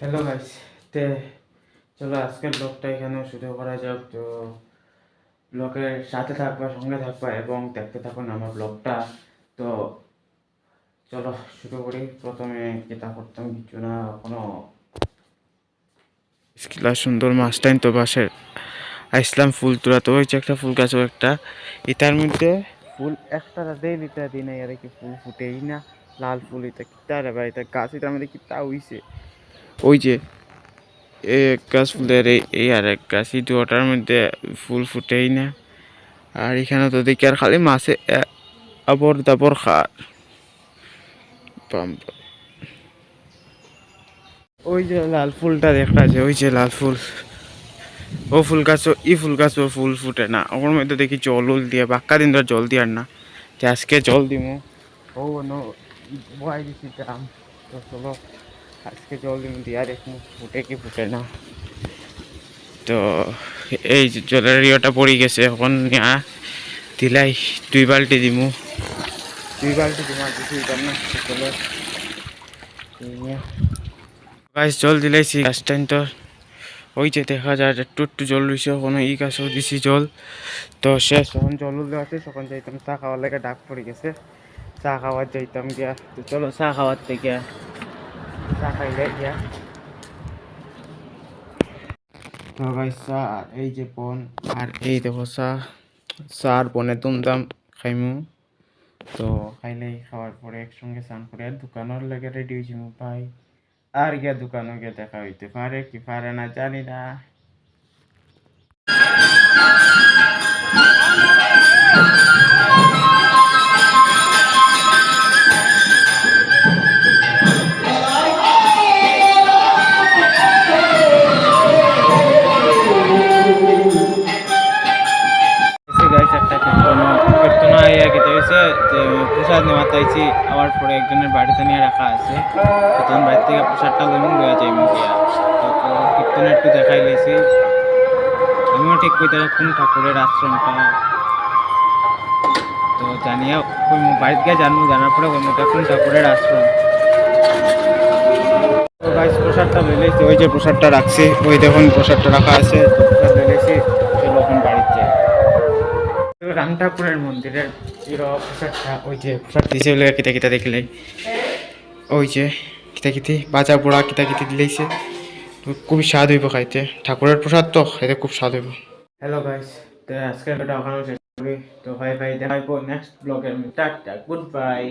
Hello guys তে চলো আজকের ব্লগটা এখানে শুরু করা যাক। তো ব্লগের সাথে থাকবা, সঙ্গে থাকবা এবং দেখতে থাকুন আমার ব্লগটা তো চলো শুরু করি। প্রথমে যেটা করতাম, কিছু না, কোনো স্কিলা সুন্দর মাছটাইন তো বাসের আইসলাম ফুল তোলা। তো হয়েছে একটা ফুল গাছও একটা। এটার মধ্যে ফুল একটা দেই দিতে দিই না আর কি ফুল ফুটেই না। লাল ফুল, এটা কিতা রে ভাই এটা গাছ, এটার মধ্যে কিতা হইছে ওই যে, এ এক গাছ ফুলের এই এই আর এক গাছ, এই দুটার মধ্যে ফুল ফুটেই না। আর এখানে তো দেখি আর খালি মাছে আবর দাবর খার। ওই যে লাল ফুলটা দেখা যায় ওই যে লাল ফুল। ও ফুল গাছও, ই ফুল গাছও ফুল ফুটে না। ওর মধ্যে দেখি জল উল দিয়ে, বাক্কা দিন ধরে জল দিয়ার না। যে আজকে জল দিমু। ও নো বয় দিছি তো চলো। আজকে জল দিমু দিয়া দেখমু ফুটে কি ফুটে না। তো এই জলের ইয়েটা পড়ে গেছে এখন নিয়া দিলাই দুই বালতি দিমু। দুই বালতি দিমু আর কিছু দিতাম না তো গাছ জল দিলাইছি গাছটাইন তো ওই যে দেখা যায় একটু একটু জল রয়েছে ওখানে ই গাছও দিছি জল। তো শেষ যখন জল দেওয়া আছে তখন যাইতাম চা খাওয়ার লাগে ডাক পড়ে গেছে। চা খাওয়ার যাইতাম গিয়া। তো চলো চা খাওয়ার থেকে চা খাইলে গিয়া তো ভাই চা আর এই যে বন আর এই দেখো চা চা আর বনে দুমদাম খাইমু তো খাইলেই খাওয়ার পরে একসঙ্গে স্নান করে আর দোকানের লেগে রেডি হয়েছি ভাই আর গিয়া দোকানে গিয়ে দেখা হইতে পারে কি পারে না জানি না একটা কীর্তন কীর্তন হয়েছে যে প্রসাদ নেওয়া চাইছি। আবার পরে একজনের বাড়িতে নিয়ে রাখা আছে। তখন বাড়ি থেকে প্রসাদটা লইমু, লইয়া যাই গিয়া। তো কীর্তন একটু দেখাই লেছি। আমিও ঠিক কইতে কোন ঠাকুরের আশ্রমটা। তো জানিয়া বাড়িতে গিয়ে জানব, জানার পরে কইমু এটা কোন ঠাকুরের আশ্রম। তো প্রসাদটা লই ওই যে প্রসাদটা রাখছি, ওই দেখুন প্রসাদটা রাখা আছে। প্রসাদ লই রাম ঠাকুরের মন্দিরের প্রসাদটা ওই যে প্রসাদ দিছে বলে কিতা কিতা দেখলে ওই যে কিতা কিতি বাজা পোড়া কিতা কিতি দিলেইছে। খুবই স্বাদ হইব খাইতে। ঠাকুরের প্রসাদ তো, খাইতে খুব স্বাদ হইব। হ্যালো গাইস তো আজকের ভিডিও ওখানে শেষ করি। তো ভাই ভাই দেখা নেক্সট ব্লগের টাটা গুড বাই